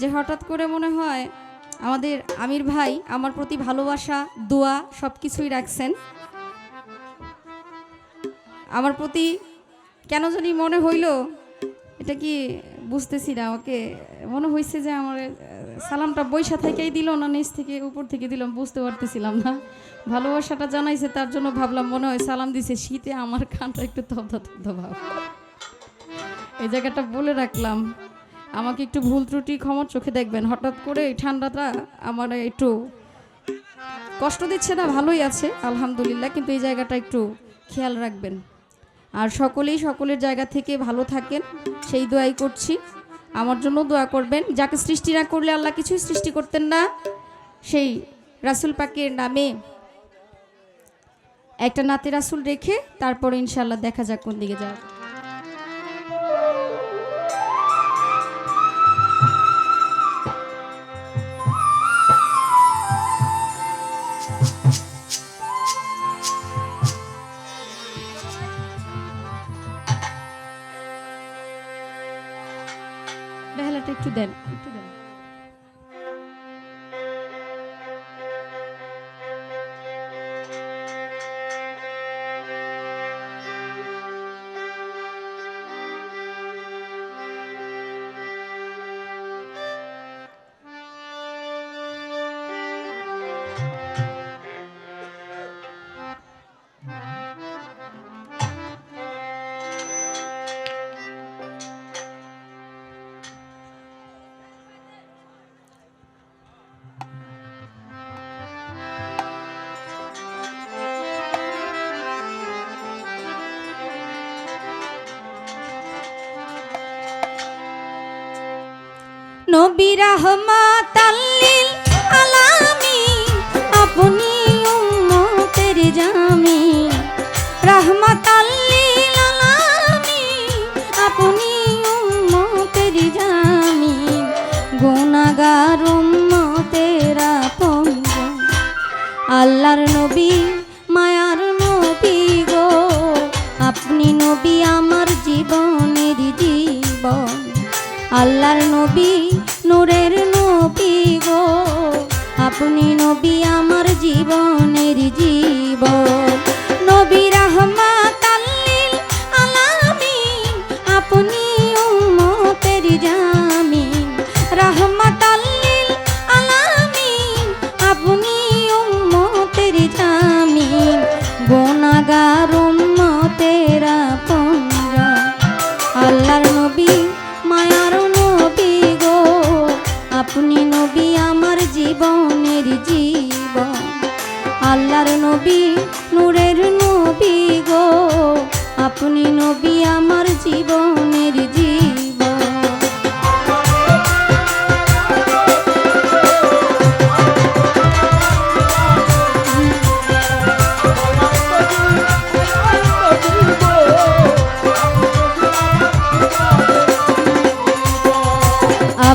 যে হঠাৎ করে মনে হয় আমাদের আমির ভাই আমার প্রতি ভালোবাসা, দোয়া সব কিছুই রাখছেন। আমার প্রতি কেন জানি মনে হইল, এটা কি বুঝতেছি না, আমাকে মনে হয়েছে যে আমার সালামটা বৈশা থেকেই দিল না, নিচ থেকে উপর থেকে দিলাম বুঝতে পারতেছিলাম না। ভালোবাসাটা জানাইছে, তার জন্য ভাবলাম মনে হয় সালাম দিছে, শীতে আমার খানটা একটু তব্ধ তব্ধ ভাব। এই জায়গাটা বলে রাখলাম। আমাকে একটু ভুল ত্রুটি ক্ষমার চোখে দেখবেন। হঠাৎ করে এই ঠান্ডাটা আমার একটু কষ্ট দিচ্ছে না, ভালোই আছে, আলহামদুলিল্লাহ, কিন্তু এই জায়গাটা একটু খেয়াল রাখবেন। আর সকলেই সকলের জায়গা থেকে ভালো থাকেন, সেই দোয়াই করছি। আমার জন্য দোয়া করবেন, যাকে সৃষ্টি না করলে আল্লাহ কিছুই সৃষ্টি করতেন না। সেই রাসুল পাকের নামে একটা নাতে রাসুল রেখে তারপরে ইনশাল্লাহ দেখা যাক কোন দিকে যাওয়া যায়। বেহালাটা একটু দেন একটু দেন নবী রহমাত আল্লিল আলামিন, আপনি উম্মতের জামি রহমাত আল্লিল আলামিন, আপনি উম্মতের জামি গুনাহগার উম্মতের আপন আল্লাহর নবী, মায়ার নবী গো। আপনি নবী আমার জীবনের জীবন। আল্লাহর নবী নূরের নবী গো। আপনি নবী আমার জীবনের জীবন। নবী রহমাত আলামিন, আপনি উম্মতের জামিন। রহমাত আলামিন, আপনি উম্মতের জামিন। গুনাহগার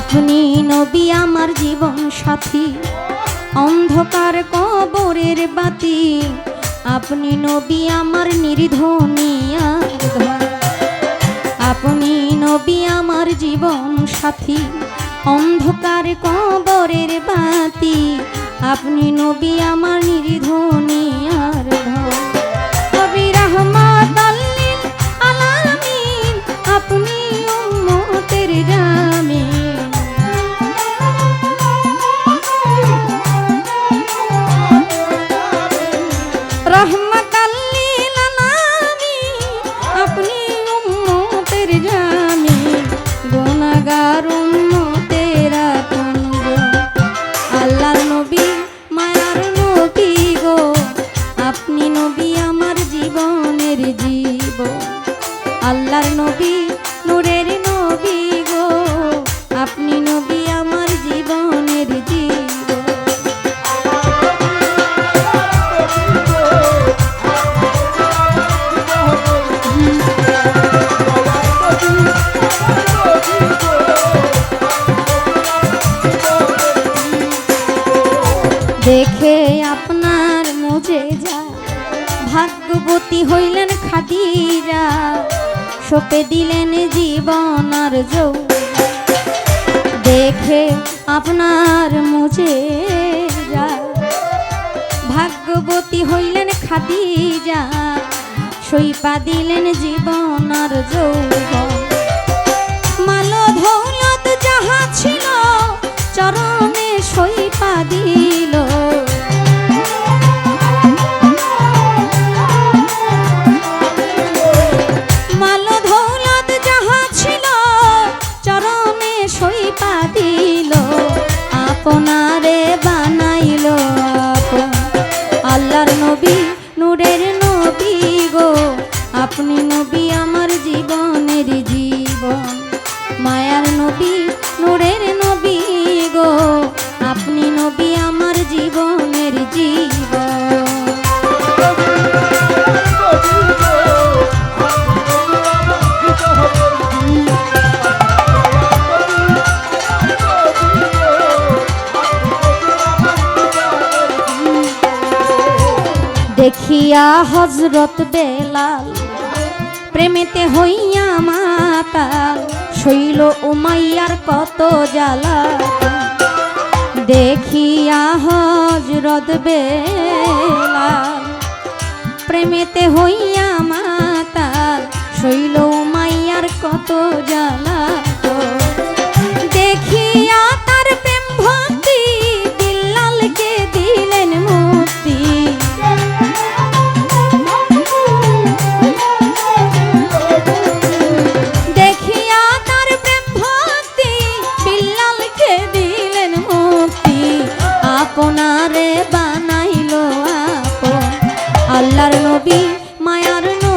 আপনি নবী আমার জীবন সাথী। অন্ধকার কবরের বাতি, আপনি নবী আমার নির্ধনিয়া আপনি নবী আমার জীবন সাথী, অন্ধকার কবরের বাতি, আপনি নবী আমার নির্ধনিয়ার ধন রহমাত হইলেন খাদিরা সপে দিলেন জীবন আর যৌ। দেখে আপনার যা। ভাগ্যবতী হইলেন খাদিজা, সইপা দিলেন জীবন আর যৌবন আপনারে দেখিয়া হজরত বেলাল, প্রেমেতে হইয়া মাতাল, শৈল উমাইয়ার কত জ্বালা দেখিয়া হজরত বেলাল, প্রেমেতে হইয়া মাতাল, শৈল উমাইয়ার কত জ্বালা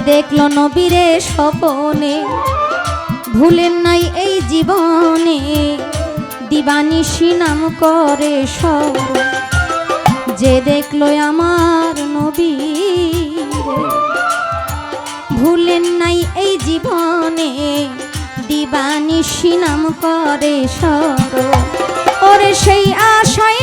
দেখল নবীরে স্বপনে। ভুলেন নাই এই জীবনে, দিবানিশি নাম করে সব যে দেখল আমার নবী ভুলেন নাই এই জীবনে, দিবানিশি নাম করে সর ওরে সেই আশায়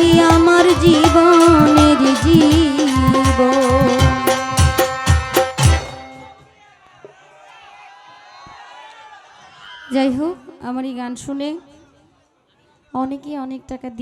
নবী আমার জীবনের জীবন। যাই হোক আমার এই গান শুনে অনেকেই অনেক টাকা দিয়ে